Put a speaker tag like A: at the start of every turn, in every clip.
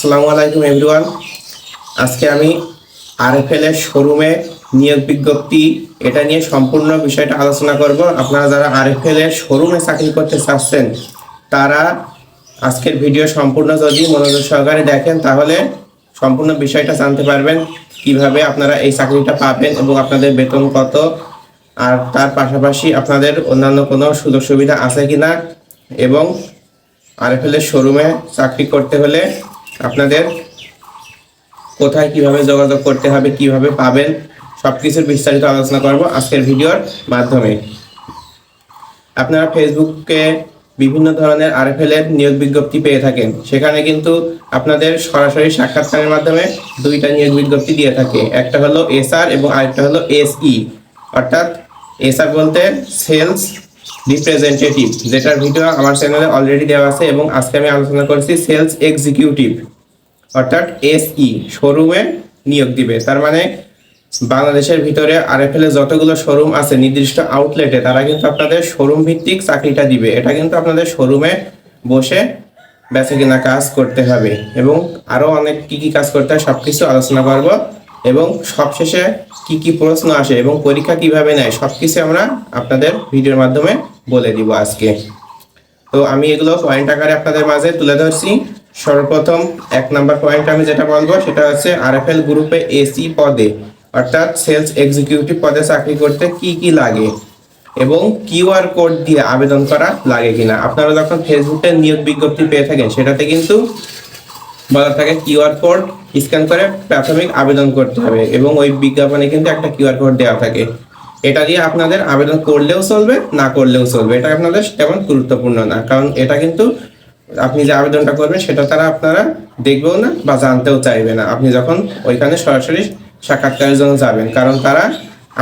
A: আসসালামু আলাইকুম, এভরিওয়ান। আজকে আমি আরএফএল এর শোরুমে নিয়োগ বিজ্ঞপ্তি, এটা নিয়ে সম্পূর্ণ বিষয়টা আলোচনা করব। আপনারা যারা আরএফএল এর শোরুমে চাকরি করতে চাচ্ছেন, তারা আজকের ভিডিও সম্পূর্ণ যদি মনোযোগ সহকারে দেখেন, তাহলে সম্পূর্ণ বিষয়টা জানতে পারবেন, কীভাবে আপনারা এই চাকরিটা পাবেন এবং আপনাদের বেতন কত। আর তার পাশাপাশি আপনাদের অন্যান্য কোনো সুযোগ সুবিধা আছে কি না এবং আরএফএল এর শোরুমে চাকরি করতে হলে আপনাদের কোথায় কীভাবে যোগাযোগ করতে হবে, কীভাবে পাবেন সব কিছুর বিস্তারিত আলোচনা করব আজকের ভিডিওর মাধ্যমে। আপনারা ফেসবুকে বিভিন্ন ধরনের আরএফএল এর নিয়োগ বিজ্ঞপ্তি পেয়ে থাকেন। সেখানে কিন্তু আপনাদের সরাসরি সাক্ষাৎকারের মাধ্যমে দুইটা নিয়োগ বিজ্ঞপ্তি দিয়ে থাকে। একটা হলো এসআর এবং আরেকটা হলো এসই অর্থাৎ এসআর বলতে সেলস রিপ্রেজেন্টেটিভ যেটার ভিডিও আমার চ্যানেলে অলরেডি দেওয়া আছে এবং আজকে আমি আলোচনা করছি সেলস এক্সিকিউটিভ অর্থাৎ এসই শোরুমে নিয়োগ দিবে। তার মানে বাংলাদেশের ভিতরে আরএফএল এর যতগুলো শোরুম আছে, নির্দিষ্ট আউটলেটে তারা কিন্তু আপনাদের শোরুম ভিত্তিক চাকরিটা দিবে। এটা কিন্তু আপনাদের শোরুমে বসে বেচা কিনা কাজ করতে হবে। এবং আরও অনেক কি কি কাজ করতে হয় সব কিছু আলোচনা করব। এবং সবশেষে কি কি প্রশ্ন আসে এবং পরীক্ষা কীভাবে নেয়, সবকিছু আমরা আপনাদের ভিডিওর মাধ্যমে বলে দিব আজকে। তো আমি এগুলো পয়েন্ট আকারে আপনাদের মাঝে তুলে ধরছি। সর্বপ্রথম এক নাম্বার পয়েন্ট আমি যেটা বলব, সেটা হচ্ছে আরএফএল গ্রুপে এসি পদে, অর্থাৎ সেলস এক্সিকিউটিভ পদে চাকরি করতে কি কি লাগে এবং কিউআর কোড দিয়ে আবেদন করা লাগে কিনা। আপনারা যখন ফেসবুকে নিয়োগ বিজ্ঞপ্তি পেয়ে থাকেন, সেটাতে কিন্তু বলা থাকে কিউআর কোড স্ক্যান করে প্রাথমিক আবেদন করতে হবে এবং ওই বিজ্ঞাপনে কিন্তু একটা কিউআর কোড দেওয়া থাকে। এটা দিয়ে আপনাদের আবেদন করলেও চলবে, না করলেও চলবে। এটা আপনাদের তেমন গুরুত্বপূর্ণ না, কারণ এটা কিন্তু আপনি যে আবেদনটা করবেন সেটা তারা আপনারা দেখবেও না বা জানতেও চাইবে না। আপনি যখন ওইখানে সরাসরি সাক্ষাৎকারের জন্য যাবেন, কারণ তারা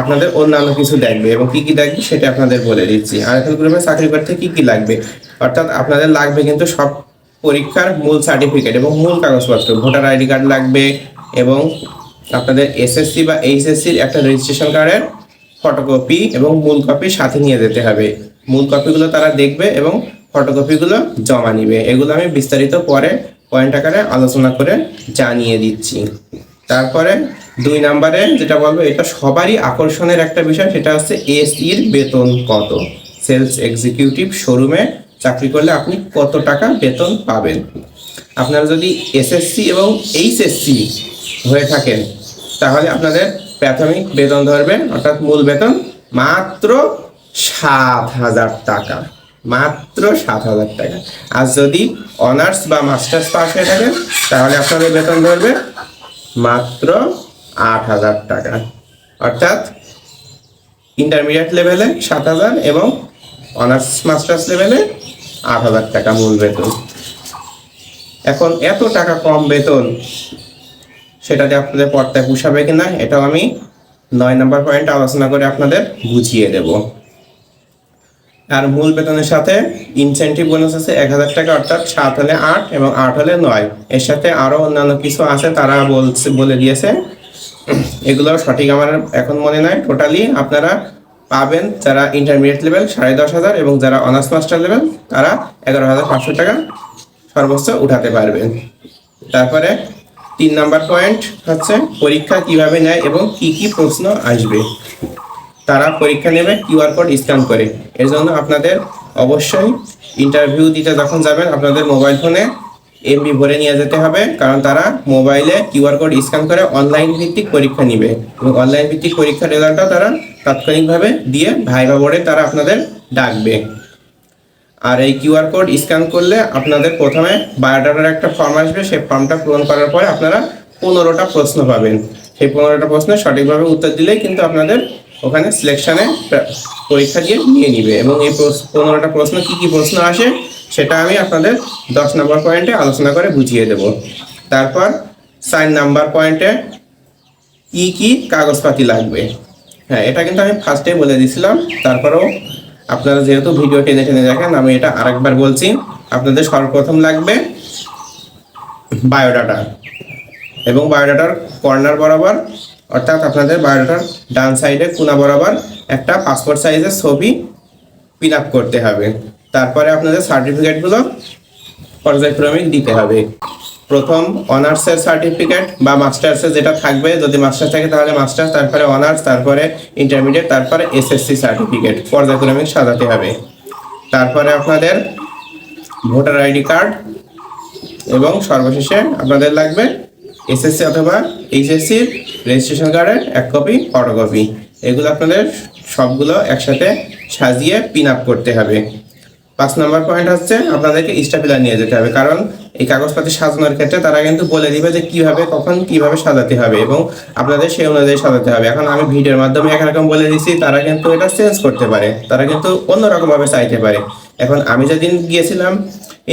A: আপনাদের অন্যান্য কিছু দেখবে এবং কি কি দেখবে সেটা আপনাদের বলে দিচ্ছি। আর এখন গ্রুপে চাকরি করতে কি কি লাগবে? অর্থাৎ আপনাদের লাগবে কিন্তু সব পরীক্ষার মূল সার্টিফিকেট এবং মূল কাগজপত্র ভোটার আইডি কার্ড লাগবে এবং আপনাদের এসএসসি বা এইচএসসির একটা রেজিস্ট্রেশন কার্ডের ফটোকপি এবং মূল কপি সাথে নিয়ে যেতে হবে। মূল কপিগুলো তারা দেখবে এবং ফটোকপিগুলো জমা নিবে। এগুলো আমি বিস্তারিত পরে পয়েন্ট আকারে আলোচনা করে জানিয়ে দিচ্ছি। তারপরে দুই নাম্বারে যেটা বলব, এটা সবারই আকর্ষণের একটা বিষয়, সেটা হচ্ছে এসির বেতন কত? সেলস এক্সিকিউটিভ শোরুমে চাকরি করলে আপনি কত টাকা বেতন পাবেন? আপনারা যদি এসএসসি এবং এইচএসসি হয়ে থাকেন, তাহলে আপনাদের প্রাথমিক বেতন ধরবে, অর্থাৎ মূল বেতন মাত্র সাত হাজার টাকা। মাত্র সাত হাজার টাকা। আর যদি অনার্স বা মাস্টার্স পাস হয়ে থাকেন, তাহলে আপনাদের বেতন ধরবে মাত্র আট হাজার টাকা। অর্থাৎ ইন্টারমিডিয়েট লেভেলে সাত হাজার এবং অনার্স, মাস্টার্স লেভেলে আট হাজার টাকা মূল বেতন। এখন এত টাকা কম বেতন সেটাতে আপনাদের পর্দায় পুষাবে কিনা, এটাও আমি নয় নম্বর পয়েন্ট আলোচনা করে আপনাদের বুঝিয়ে দেব। আর মূল বেতনের সাথে ইনসেন্টিভ বোনাস আছে এক হাজার টাকা, অর্থাৎ সাত হলে আট এবং আট হলে নয়। এর সাথে আরও অন্যান্য কিছু আছে, তারা বলছে, বলে দিয়েছে। এগুলো সঠিক আমার এখন মনে নাই। টোটালি আপনারা পাবেন যারা ইন্টারমিডিয়েট লেভেল সাড়ে দশ হাজার এবং যারা অনার্স মাস্টার লেভেল তারা এগারো হাজার পাঁচশো টাকা সর্বোচ্চ উঠাতে পারবেন। তারপরে তিন নাম্বার পয়েন্ট হচ্ছে পরীক্ষা কীভাবে নেয় এবং কি কি প্রশ্ন আসবে। তারা পরীক্ষা নেবে কিউআর কোড স্ক্যান করে। এর জন্য আপনাদের অবশ্যই ইন্টারভিউ দিতে যখন যাবেন, আপনাদের মোবাইল ফোনে এমবি ভরে নিয়ে যেতে হবে, কারণ তারা মোবাইলে কিউআর কোড স্ক্যান করে অনলাইন ভিত্তিক পরীক্ষা নিবে। এবং অনলাইন ভিত্তিক পরীক্ষার রেজাল্টটা তারা তাৎক্ষণিকভাবে দিয়ে ভাইবা বোর্ডে তারা আপনাদের ডাকবে। আর এই কিউআর কোড স্ক্যান করলে আপনাদের প্রথমে বায়োডাটার একটা ফর্ম আসবে, সেই ফর্মটা পূরণ করার পরে আপনারা পনেরোটা প্রশ্ন পাবেন। সেই পনেরোটা প্রশ্নের সঠিকভাবে উত্তর দিলেই কিন্তু আপনাদের ওখানে সিলেকশানে পরীক্ষা দিয়ে নিয়ে নিবে। এবং এই পনেরোটা প্রশ্ন কি কি প্রশ্ন আসে, সেটা আমি আপনাদের দশ নম্বর পয়েন্টে আলোচনা করে বুঝিয়ে দেব। তারপর চার নাম্বার পয়েন্টে কি কি কাগজপাতি লাগবে? হ্যাঁ এটা কিন্তু আমি ফার্স্টে বলে দিয়েছিলাম তারপরেও আপনারা যেহেতু ভিডিও টেনে টেনে দেখেন, আমি এটা আরেকবার বলছি। আপনাদের সর্বপ্রথম লাগবে বায়োডাটা এবং বায়োডাটার কর্নার বরাবর, অর্থাৎ আপনাদের বায়োডাটার ডান সাইডে কোনা বরাবর একটা পাসপোর্ট সাইজের ছবি পিন আপ করতে হবে। তারপরে আপনাদের সার্টিফিকেটগুলো পর্যায়ক্রমিক দিতে হবে। প্রথম অনার্সের সার্টিফিকেট বা মাস্টার্সের যেটা থাকবে, যদি মাস্টার্স থাকে তাহলে মাস্টার্স, তারপরে অনার্স, তারপরে ইন্টারমিডিয়েট তারপরে এসএসসি সার্টিফিকেট পর্যায়ক্রমিক সাজাতে হবে। তারপরে আপনাদের ভোটার আইডি কার্ড এবং সর্বশেষে আপনাদের লাগবে এসএসসি অথবা এইচএসসির রেজিস্ট্রেশন কার্ডের এক কপি ফটোকপি এগুলো আপনাদের সবগুলো একসাথে সাজিয়ে পিন আপ করতে হবে। পাঁচ নম্বর পয়েন্ট হচ্ছে আপনাদেরকে স্টাফিলার নিয়ে যেতে হবে। কারণ এই কাগজপাতি সাজানোর ক্ষেত্রে তারা কিন্তু বলে দিবে যে কীভাবে, কখন, কীভাবে সাজাতে হবে এবং আপনাদের সেই অনুযায়ী সাজাতে হবে। এখন আমি ভিডিওর মাধ্যমে একরকম বলে দিচ্ছি তারা কিন্তু এটা চেঞ্জ করতে পারে। তারা কিন্তু অন্যরকম ভাবে চাইতে পারে। এখন আমি যেদিন গিয়েছিলাম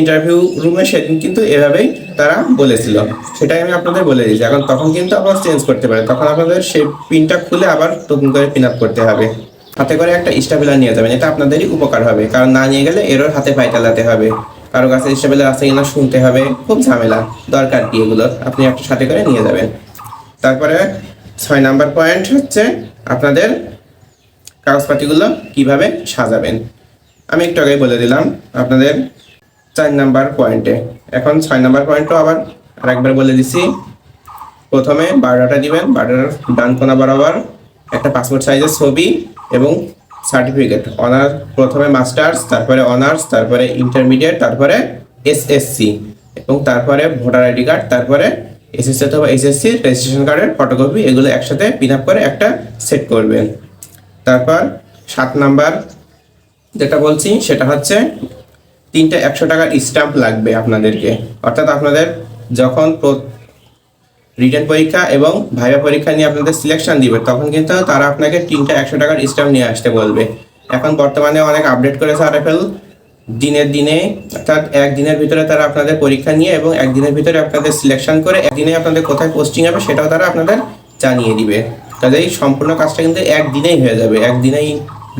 A: ইন্টারভিউ রুমে সেদিন কিন্তু এভাবেই তারা বলেছিল। সেটাই আমি আপনাদের বলে দিয়েছি। এখন তখন কিন্তু আবার চেঞ্জ করতে পারে তখন আপনাদের সেই পিনটা খুলে আবার নতুন করে পিন আপ করতে হবে। হাতে করে একটা স্টাবিলার নিয়ে যাবেন, এটা আপনাদেরই উপকার হবে। কারণ না নিয়ে গেলে এরও হাতে পাইটালাতে হবে। কারও কাছে স্টাবিলার আছে কিনা শুনতে হবে, খুব ঝামেলা। দরকার কি এগুলো আপনি একটা সাথে করে নিয়ে যাবেন। তারপরে ছয় নাম্বার পয়েন্ট হচ্ছে আপনাদের কাগজপাতিগুলো কীভাবে সাজাবেন। আমি একটু আগে বলে দিলাম আপনাদের চার নাম্বার পয়েন্টে এখন ছয় নাম্বার পয়েন্টও আবার আরেকবার বলে দিছি। প্রথমে বারোটা দিবেন, বারোটার ডান কোনা বরাবর একটা পাসপোর্ট সাইজের ছবি। এবং সার্টিফিকেট অনার প্রথমে মাস্টার্স তারপরে অনার্স তারপরে ইন্টারমিডিয়েট তারপরে এসএসসি এবং তারপরে ভোটার আইডি কার্ড তারপরে এসএসসি অথবা এসএসসি রেজিস্ট্রেশন কার্ডের ফটোকপি এগুলো একসাথে পিন আপ করে একটা সেট করবেন। তারপর সাত নাম্বার যেটা বলছি, সেটা হচ্ছে তিনটা একশো টাকার স্ট্যাম্প লাগবে আপনাদেরকে। অর্থাৎ আপনাদের যখন রিটার্ন পরীক্ষা এবং ভাইবা পরীক্ষা নিয়ে আপনাদের সিলেকশন দিবে, তখন কিন্তু তারা আপনাকে তিনটা একশো টাকার স্ট্যাম্প নিয়ে আসতে বলবে। এখন বর্তমানে অনেক আপডেট করেছে আরএফএল দিনের দিনে, অর্থাৎ একদিনের ভিতরে তারা আপনাদের পরীক্ষা নিয়ে এবং একদিনের ভিতরে আপনাদের সিলেকশন করে একদিনে আপনাদের কোথায় পোস্টিং হবে সেটাও তারা আপনাদের জানিয়ে দিবে। তাহলে এই সম্পূর্ণ কাজটা কিন্তু একদিনেই হয়ে যাবে। একদিনেই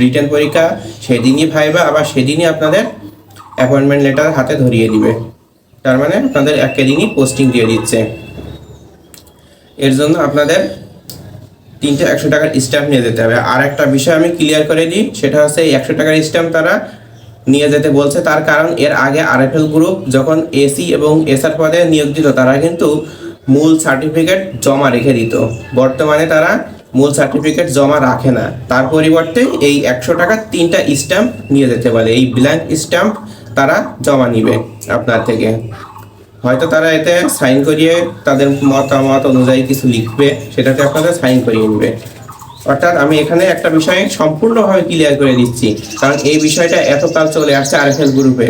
A: রিটার্ন পরীক্ষা, সেদিনই ভাইবা আবার সেদিনই আপনাদের অ্যাপয়েন্টমেন্ট লেটার হাতে ধরিয়ে দিবে। তার মানে আপনাদের একদিনই পোস্টিং দিয়ে দিচ্ছে। এর জন্য আপনাদের তিনটে একশো টাকার স্ট্যাম্প নিয়ে যেতে হবে। আর একটা বিষয় আমি ক্লিয়ার করে দিই, সেটা হচ্ছে এই একশো টাকার স্ট্যাম্প তারা নিয়ে যেতে বলছে। তার কারণ এর আগে আরএফএল গ্রুপ যখন এসি এবং এসআর পদে নিয়োগ দিত, তারা কিন্তু মূল সার্টিফিকেট জমা রেখে দিত। বর্তমানে তারা মূল সার্টিফিকেট জমা রাখে না। তার পরিবর্তে এই একশো টাকার তিনটা স্ট্যাম্প নিয়ে যেতে বলে। এই ব্ল্যাঙ্ক স্ট্যাম্প তারা জমা নিবে আপনার থেকে। হয়তো তারা এতে সাইন করিয়ে তাদের মতামত অনুযায়ী কিছু লিখবে, সেটাতে আপনাদের সাইন করিয়ে নেবে। অর্থাৎ আমি এখানে একটা বিষয় সম্পূর্ণভাবে ক্লিয়ার করে দিচ্ছি, কারণ এই বিষয়টা এতকাল চলে আসছে আরএফএল গ্রুপে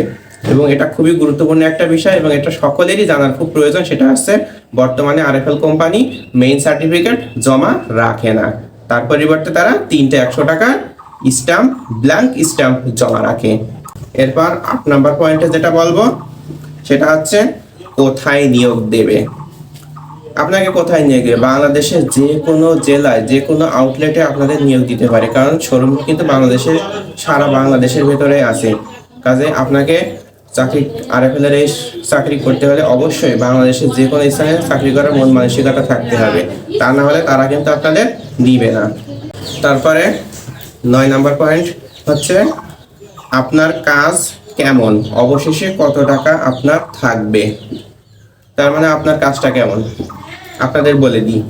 A: এবং এটা খুবই গুরুত্বপূর্ণ একটা বিষয় এবং এটা সকলেরই জানার খুব প্রয়োজন, সেটা হচ্ছে বর্তমানে আরএফএল কোম্পানি মেইন সার্টিফিকেট জমা রাখে না। তার পরিবর্তে তারা তিনটে একশো টাকা স্ট্যাম্প ব্ল্যাঙ্ক স্ট্যাম্প জমা রাখে। এরপর আট নাম্বার পয়েন্টে যেটা বলব, সেটা হচ্ছে কোথায় নিয়োগ দেবে? আপনাকে কোথায় নিয়োগ দেবে? বাংলাদেশের যে কোনো জেলায় যে কোনো আউটলেটে আপনাদের নিয়োগ দিতে পারে। কারণ শোরুম কিন্তু বাংলাদেশের, সারা বাংলাদেশের ভেতরে আছে। কাজে আপনাকে চাকরি আরএফএল এর এই চাকরি করতে হলে অবশ্যই বাংলাদেশের যে কোনো স্থানে চাকরি করার মন মানসিকতা থাকতে হবে। তা না হলে তারা কিন্তু আপনাদের দিবে না। তারপরে নয় নাম্বার পয়েন্ট হচ্ছে আপনার কাজ কেমন? অবশেষে কত টাকা আপনার থাকবে? তার মানে আপনার কাজটা কেমন? আপনাদের বলে দিই।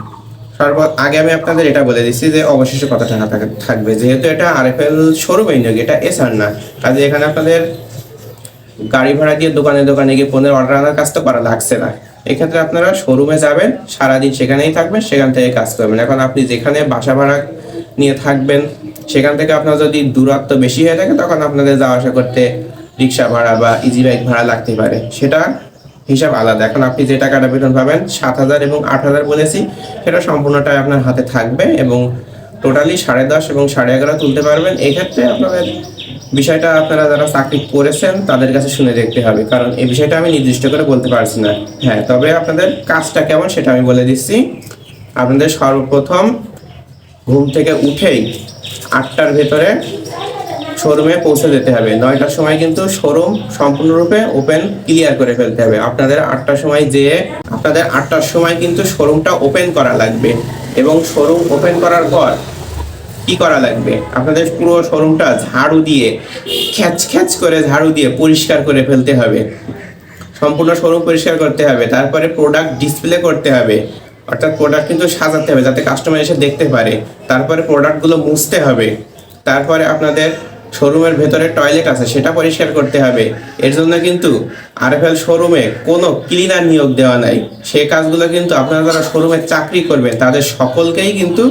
A: সর্ব আগে আমি আপনাদের এটা বলে দিচ্ছি যে অবশেষে কত টাকা থাক- থাকবে? যেহেতু এটা আরএফএল শোরুমে নিয়োগ এটা এসআর না। কাজে এখানে আপনাদের গাড়ি ভাড়া দিয়ে দোকানে দোকানে গিয়ে পণ্যের অর্ডার আনার কাজ তো করা লাগছে না। এক্ষেত্রে আপনারা শোরুমে যাবেন, সারাদিন সেখানেই থাকবেন, সেখান থেকে কাজ করবেন। এখন আপনি যেখানে বাসা ভাড়া নিয়ে থাকবেন, সেখান থেকে আপনার যদি দূরত্ব বেশি হয়ে থাকে, তখন আপনাদের যাওয়া আসা করতে রিক্সা ভাড়া বা ইজি বাইক ভাড়া লাগতে পারে। সেটা হিসাব আলাদা। এখন আপনি যে টাকাটা বেতন পাবেন, সাত হাজার এবং আট হাজার বলেছি, সেটা সম্পূর্ণটাই আপনার হাতে থাকবে এবং টোটালি সাড়ে দশ এবং সাড়ে এগারো তুলতে পারবেন। এক্ষেত্রে আপনাদের বিষয়টা আপনারা যারা চাকরি করেছেন, তাদের কাছে শুনে দেখতে হবে। কারণ এই বিষয়টা আমি নির্দিষ্ট করে বলতে পারছি না। হ্যাঁ তবে আপনাদের কাজটা কেমন সেটা আমি বলে দিচ্ছি। আপনাদের সর্বপ্রথম ঘুম থেকে উঠেই আটটার ভেতরে শোরুমে পৌঁছে যেতে হবে। নয়টার সময় কিন্তু শোরুম সম্পূর্ণরূপে ওপেন ক্লিয়ার করে ফেলতে হবে। আপনাদের আটটার সময় যেয়ে, আপনাদের আটটার সময় কিন্তু শোরুমটা ওপেন করা লাগবে। এবং শোরুম ওপেন করার পর কি করা লাগবে? আপনাদের পুরো শোরুমটা ঝাড়ু দিয়ে, খ্যাচ খ্যাচ করে ঝাড়ু দিয়ে পরিষ্কার করে ফেলতে হবে। সম্পূর্ণ শোরুম পরিষ্কার করতে হবে। তারপরে প্রোডাক্ট ডিসপ্লে করতে হবে। অর্থাৎ প্রোডাক্ট কিন্তু সাজাতে হবে, যাতে কাস্টমার এসে দেখতে পারে। তারপরে প্রোডাক্টগুলো মুছতে হবে। তারপরে আপনাদের শোরুমের ভেতরে টয়লেট আছে, সেটা পরিষ্কার করতে হবে। এর জন্য কিন্তু আরএফএল শোরুমে কোনো ক্লিনার নিয়োগ দেওয়া নাই। সেই কাজগুলো কিন্তু আপনারা যারা শোরুমে চাকরি করবেন, তাদের সকলকেই কিন্তু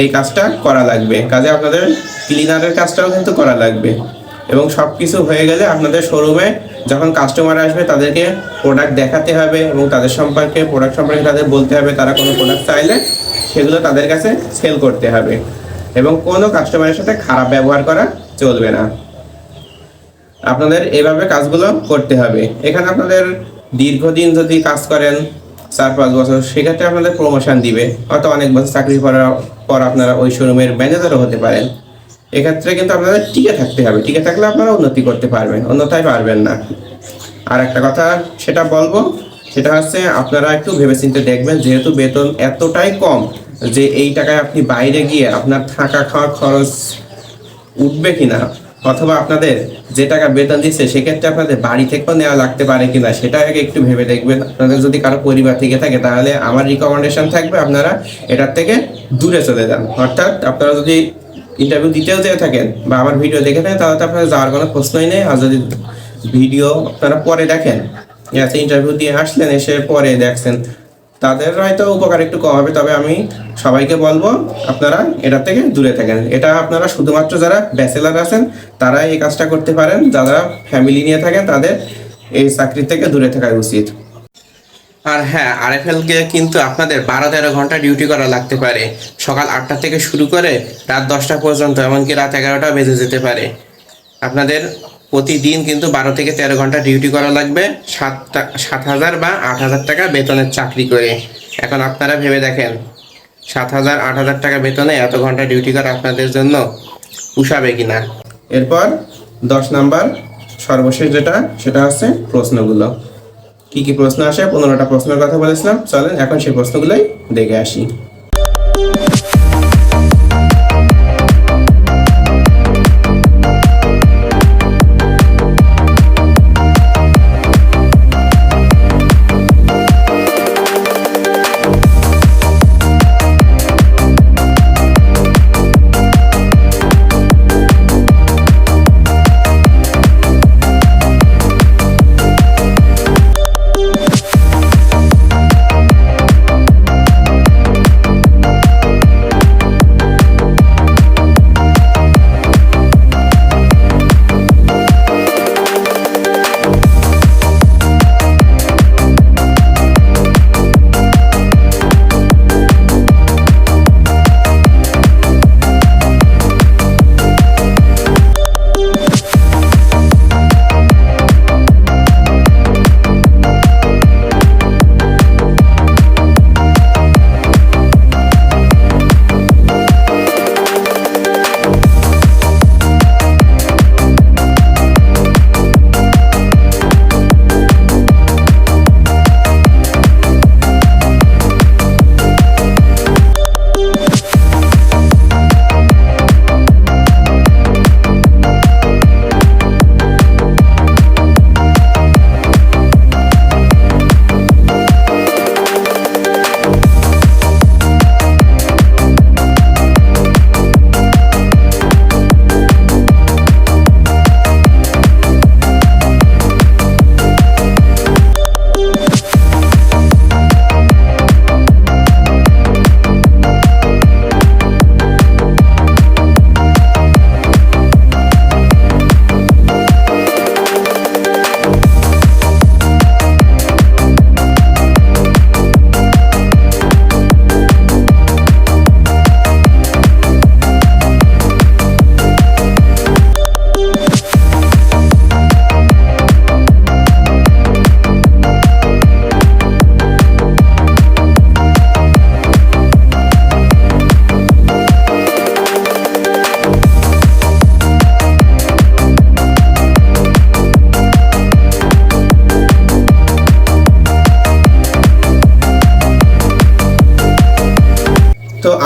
A: এই কাজটা করা লাগবে। কাজে আপনাদের ক্লিনারের কাজটাও কিন্তু করা লাগবে। এবং সব কিছু হয়ে গেলে আপনাদের শোরুমে যখন কাস্টমার আসবে, তাদেরকে প্রোডাক্ট দেখাতে হবে এবং তাদের সম্পর্কে প্রোডাক্ট সম্পর্কে তাদের বলতে হবে তারা কোনো প্রোডাক্ট চাইলে সেগুলো তাদের কাছে সেল করতে হবে। এবং কোনো কাস্টমারের সাথে খারাপ ব্যবহার করা চলবে না। আপনাদের এভাবে কাজগুলো করতে হবে। এখানে আপনাদের দীর্ঘদিন যদি কাজ করেন, চার পাঁচ বছর, সেক্ষেত্রে আপনাদের প্রমোশন দিবে। হয়তো অনেক বছর চাকরি করার পর আপনারা ওই শোরুমের ম্যানেজারও হতে পারেন। এক্ষেত্রে কিন্তু আপনাদের টিকে থাকতে হবে। টিকে থাকলে আপনারা উন্নতি করতে পারবেন, অন্যথায় পারবেন না। আর একটা কথা সেটা বলব, সেটা হচ্ছে আপনারা একটু ভেবেচিন্তে দেখবেন, যেহেতু বেতন এতটাই কম, যে এই টাকায় আপনি বাইরে গিয়ে আপনার থাকা খাওয়ার খরচ উঠবে কিনা? অথবা আপনাদের যে টাকা বেতন দিচ্ছে, সেক্ষেত্রে আপনাদের বাড়ি থেকেও নেওয়া লাগতে পারে কিনা? সেটা আগে একটু ভেবে দেখবেন। আপনাদের যদি কারও পরিবার থেকে থাকে, তাহলে আমার রিকমেন্ডেশন থাকবে আপনারা এটার থেকে দূরে চলে যান। অর্থাৎ আপনারা যদি ইন্টারভিউ দিতেও যেয়ে থাকেন বা আমার ভিডিও দেখে থাকেন, তাহলে তো আপনার যাওয়ার কোনো প্রশ্নই নেই। আর যদি ভিডিও আপনারা পরে দেখেন ইন্টারভিউ দিয়ে আসলেন, এসে পরে দেখছেন তাদের হয়তো উপকার একটু কম হবে, তবে আমি সবাইকে বলব আপনারা এটা থেকে দূরে থাকেন। এটা আপনারা শুধুমাত্র যারা ব্যাচেলার আছেন, তারাই এই কাজটা করতে পারেন। যারা ফ্যামিলি নিয়ে থাকেন, তাদের এই চাকরি থেকে দূরে থাকা উচিত। আর হ্যাঁ আরএফএল কে কিন্তু আপনাদের বারো তেরো ঘণ্টা ডিউটি করা লাগতে পারে। সকাল আটটা থেকে শুরু করে রাত দশটা পর্যন্ত, এমনকি রাত এগারোটা বেজে যেতে পারে। আপনাদের প্রতিদিন কিন্তু বারো থেকে তেরো ঘণ্টা ডিউটি করা লাগবে। সাতটা সাত হাজার বা আট হাজার টাকা বেতনের চাকরি করে। এখন আপনারা ভেবে দেখেন, সাত হাজার, আট হাজার টাকা বেতনে এত ঘণ্টা ডিউটি করা আপনাদের জন্য পুষাবে কিনা। এরপর দশ নাম্বার, সর্বশেষ যেটা, সেটা হচ্ছে প্রশ্নগুলো। কি কি প্রশ্ন আসে? পনেরোটা প্রশ্নের কথা বলেছিলাম। চলেন এখন সেই প্রশ্নগুলোই দেখে আসি।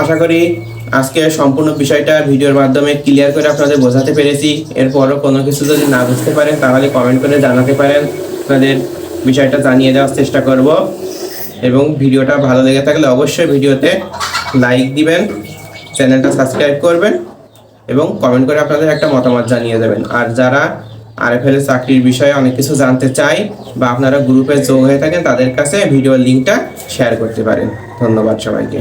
A: আশা করি আজকে সম্পূর্ণ বিষয়টা ভিডিওর মাধ্যমে ক্লিয়ার করে আপনাদের বোঝাতে পেরেছি। এরপরও কোনো কিছু যদি না বুঝতে পারেন, তাহলে কমেন্ট করে জানাতে পারেন। আপনাদের বিষয়টা জানিয়ে দেওয়ার চেষ্টা করব। এবং ভিডিওটা ভালো লেগে থাকলে অবশ্যই ভিডিওতে লাইক দিবেন, চ্যানেলটা সাবস্ক্রাইব করবেন, এবং কমেন্ট করে আপনাদের একটা মতামত জানিয়ে দেবেন। আর যারা আরএফএল এর চাকরির বিষয়ে অনেক কিছু জানতে চাই বা আপনারা গ্রুপে যোগ হয়ে থাকেন, তাদের কাছে ভিডিওর লিঙ্কটা শেয়ার করতে পারেন। ধন্যবাদ সবাইকে।